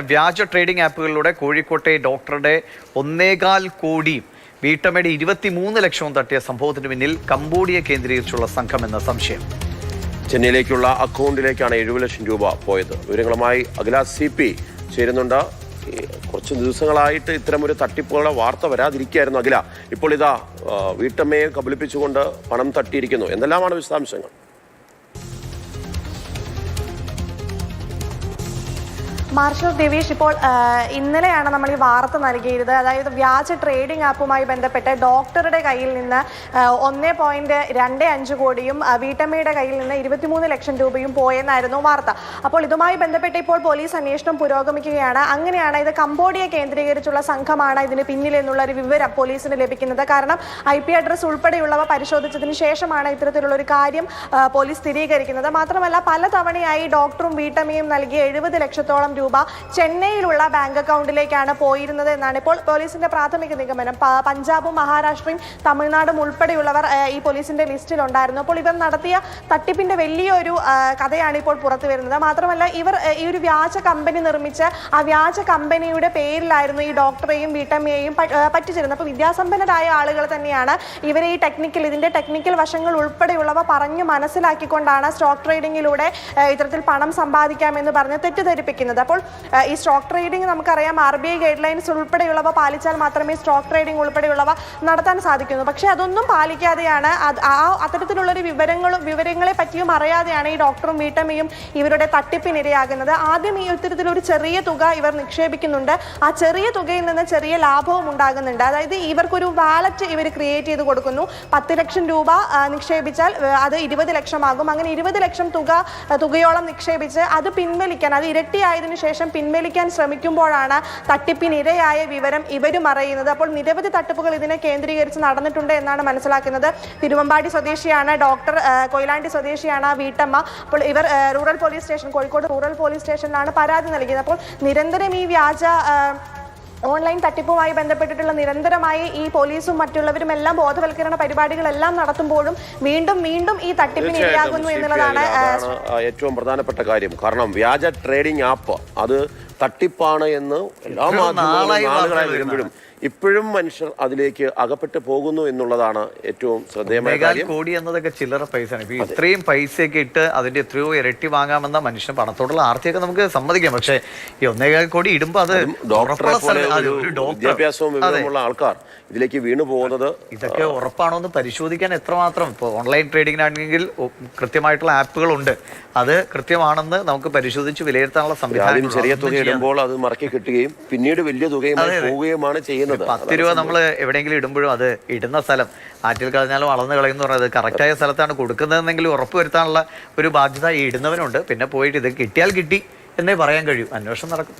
വ്യാജ ട്രേഡിംഗ് ആപ്പുകളിലൂടെ കോഴിക്കോട്ടെ ഡോക്ടറുടെ ഒന്നേകാൽ കോടി വീട്ടമ്മയുടെ ഇരുപത്തിമൂന്ന് ലക്ഷവും തട്ടിയ സംഭവത്തിന് പിന്നിൽ കംബോഡിയ കേന്ദ്രീകരിച്ചുള്ള സംഘമെന്ന സംശയം. ചെന്നൈയിലേക്കുള്ള അക്കൗണ്ടിലേക്കാണ് എഴുപത് ലക്ഷം രൂപ പോയത്. വിവരങ്ങളുമായി അഖില സി പി ചേരുന്നുണ്ട്. കുറച്ച് ദിവസങ്ങളായിട്ട് ഇത്തരം ഒരു തട്ടിപ്പുകളുടെ വാർത്ത വരാതിരിക്കുകയായിരുന്നു അഖില. ഇപ്പോൾ ഇതാ വീട്ടമ്മയെ കബളിപ്പിച്ചുകൊണ്ട് പണം തട്ടിയിരിക്കുന്നു. എന്തെല്ലാമാണ് വിശദാംശങ്ങൾ? മാർഷൽ ദിവീഷ് ഇപ്പോൾ ഇന്നലെയാണ് നമ്മൾ ഈ വാർത്ത നൽകിയത് അതായത് വ്യാജ ട്രേഡിംഗ് ആപ്പുമായി ബന്ധപ്പെട്ട് ഡോക്ടറുടെ കയ്യിൽ നിന്ന് ഒന്നേ പോയിന്റ് രണ്ട് അഞ്ച് കോടിയും വീട്ടമ്മയുടെ കയ്യിൽ നിന്ന് ഇരുപത്തിമൂന്ന് ലക്ഷം രൂപയും പോയെന്നായിരുന്നു വാർത്ത. അപ്പോൾ ഇതുമായി ബന്ധപ്പെട്ട് ഇപ്പോൾ പോലീസ് അന്വേഷണം പുരോഗമിക്കുകയാണ്. അങ്ങനെയാണ് ഇത് കംബോഡിയ കേന്ദ്രീകരിച്ചുള്ള സംഘമാണ് ഇതിന് പിന്നിലെന്നുള്ള ഒരു വിവരം പോലീസിന് ലഭിക്കുന്നത്. കാരണം ഐ പി അഡ്രസ് ഉൾപ്പെടെയുള്ളവ പരിശോധിച്ചതിന് ശേഷമാണ് ഇത്തരത്തിലുള്ള ഒരു കാര്യം പോലീസ് സ്ഥിരീകരിക്കുന്നത്. മാത്രമല്ല പല തവണയായി ഡോക്ടറും വീട്ടമ്മയും നൽകിയ എഴുപത് ലക്ഷത്തോളം രൂപ ചെന്നൈയിലുള്ള ബാങ്ക് അക്കൗണ്ടിലേക്കാണ് പോയിരുന്നത് എന്നാണ് ഇപ്പോൾ പോലീസിന്റെ പ്രാഥമിക നിഗമനം. പഞ്ചാബും മഹാരാഷ്ട്രയും തമിഴ്നാടും ഉൾപ്പെടെയുള്ളവർ ഈ പോലീസിന്റെ ലിസ്റ്റിലുണ്ടായിരുന്നു. അപ്പോൾ ഇവർ നടത്തിയ തട്ടിപ്പിന്റെ വലിയൊരു കഥയാണ് ഇപ്പോൾ പുറത്തു വരുന്നത്. മാത്രമല്ല ഇവർ ഈ ഒരു വ്യാജ കമ്പനി നിർമ്മിച്ച് ആ വ്യാജ കമ്പനിയുടെ പേരിലായിരുന്നു ഈ ഡോക്ടറെയും വീട്ടമ്മയെയും പറ്റിച്ചിരുന്നത്. അപ്പോൾ വിദ്യാസമ്പന്നരായ ആളുകൾ തന്നെയാണ് ഇവരെ ഈ ടെക്നിക്കൽ ഇതിന്റെ ടെക്നിക്കൽ വശങ്ങൾ ഉൾപ്പെടെയുള്ളവ പറഞ്ഞു മനസ്സിലാക്കിക്കൊണ്ടാണ് സ്റ്റോക്ക് ട്രേഡിങ്ങിലൂടെ ഇത്തരത്തിൽ പണം സമ്പാദിക്കാമെന്ന് പറഞ്ഞ് തെറ്റിദ്ധരിപ്പിക്കുന്നത്. അപ്പോൾ ആ, ഈ സ്റ്റോക്ക് ട്രേഡിംഗ് നമുക്കറിയാം R B I guidelines ഉൾപ്പെടെയുള്ളവ പാലിച്ചാൽ മാത്രമേ സ്റ്റോക്ക് ട്രേഡിംഗ് ഉൾപ്പെടെയുള്ളവ നടത്താൻ സാധിക്കുന്നു പക്ഷേ അതൊന്നും പാലിക്കാതെയാണ് ആ അത്തരത്തിലുള്ളൊരു വിവരങ്ങളും വിവരങ്ങളെ പറ്റിയും അറിയാതെയാണ് ഈ ഡോക്ടറും വീട്ടമ്മയും ഇവരുടെ തട്ടിപ്പിനിരയാകുന്നത്. ആദ്യം ഈ ഇത്തരത്തിലൊരു ചെറിയ തുക ഇവർ നിക്ഷേപിക്കുന്നുണ്ട്. ആ ചെറിയ തുകയിൽ നിന്ന് ചെറിയ ലാഭവും ഉണ്ടാകുന്നുണ്ട്. അതായത് ഇവർക്കൊരു വാലറ്റ് ഇവർ ക്രിയേറ്റ് ചെയ്ത് കൊടുക്കുന്നു. പത്ത് ലക്ഷം രൂപ നിക്ഷേപിച്ചാൽ അത് ഇരുപത് ലക്ഷമാകും. അങ്ങനെ ഇരുപത് ലക്ഷം തുക തുകയോളം നിക്ഷേപിച്ച് അത് പിൻവലിക്കാൻ അത് ഇരട്ടിയായതിനു ശേഷം പിൻവലിക്കാൻ ശ്രമിക്കുമ്പോഴാണ് തട്ടിപ്പിനിരയായ വിവരം ഇവരും അറിയുന്നത്. അപ്പോൾ നിരവധി തട്ടിപ്പുകൾ ഇതിനെ കേന്ദ്രീകരിച്ച് നടന്നിട്ടുണ്ട് എന്നാണ് മനസ്സിലാക്കുന്നത്. തിരുവമ്പാടി സ്വദേശിയാണ് ഡോക്ടർ കൊയിലാണ്ടി സ്വദേശിയാണ് വീട്ടമ്മ. അപ്പോൾ ഇവർ rural police station Kozhikode rural police സ്റ്റേഷനിലാണ് പരാതി നൽകിയത്. അപ്പോൾ നിരന്തരം ഈ വ്യാജ ഓൺലൈൻ തട്ടിപ്പുമായി ബന്ധപ്പെട്ടിട്ടുള്ള നിരന്തരമായി ഈ പോലീസും മറ്റുള്ളവരും എല്ലാം ബോധവൽക്കരണ പരിപാടികളെല്ലാം നടത്തുമ്പോഴും വീണ്ടും വീണ്ടും ഈ തട്ടിപ്പിന് ഇരയാകുന്നു എന്നുള്ളതാണ് ഏറ്റവും പ്രധാനപ്പെട്ട കാര്യം. കാരണം വ്യാജ ട്രേഡിംഗ് ആപ്പ് അത് തട്ടിപ്പാണ് എന്ന് എല്ലാ മാധ്യമങ്ങളും വരുമ്പോഴും ഇപ്പോഴും മനുഷ്യർ അതിലേക്ക് അകപ്പെട്ട് പോകുന്നു എന്നുള്ളതാണ് ഏറ്റവും ശ്രദ്ധേയമായ കോടി എന്നതൊക്കെ ചില്ലറ പൈസയാണ്. ഇപ്പൊ ഇത്രയും പൈസയൊക്കെ ഇട്ട് അതിന്റെ എത്രയോ ഇരട്ടി വാങ്ങാമെന്ന മനുഷ്യൻ പണത്തോടുള്ള ആർത്തിയൊക്കെ നമുക്ക് സമ്മതിക്കാം. പക്ഷേ ഈ ഒന്നേകാൽ കോടി ഇടുമ്പോ അത് വിദ്യാഭ്യാസവും വിവരമുള്ള ആൾക്കാർ ഇതിലേക്ക് വീണു പോകുന്നത് ഇതൊക്കെ ഉറപ്പാണോ എന്ന് പരിശോധിക്കാൻ എത്രമാത്രം ഇപ്പോൾ ഓൺലൈൻ ട്രേഡിങ്ങിനാണെങ്കിൽ ഒ- കൃത്യമായിട്ടുള്ള ആപ്പുകളുണ്ട്. അത് കൃത്യമാണെന്ന് നമുക്ക് പരിശോധിച്ച് വിലയിരുത്താനുള്ള സംവിധാനം ചെറിയ തുക ഇടുമ്പോൾ അത് മറക്കി കിട്ടുകയും പിന്നീട് വലിയ തുകയുമായി. പോവുകയുമാണ് ചെയ്യുന്നത്. പത്ത് രൂപ നമ്മൾ എവിടെയെങ്കിലും ഇടുമ്പോഴും അത് ഇടുന്ന സ്ഥലം. ആറ്റിൽ കളഞ്ഞാലും വളർന്ന് കളയുന്ന പറയുന്നത് കറക്റ്റായ സ്ഥലത്താണ് കൊടുക്കുന്നതെന്നെങ്കിലും ഉറപ്പുവരുത്താനുള്ള ഒരു ബാധ്യത ഈ ഇടുന്നവനുണ്ട്. പിന്നെ പോയിട്ട് ഇത് കിട്ടിയാൽ കിട്ടി എന്നേ പറയാൻ കഴിയൂ. അന്വേഷണം നടക്കും.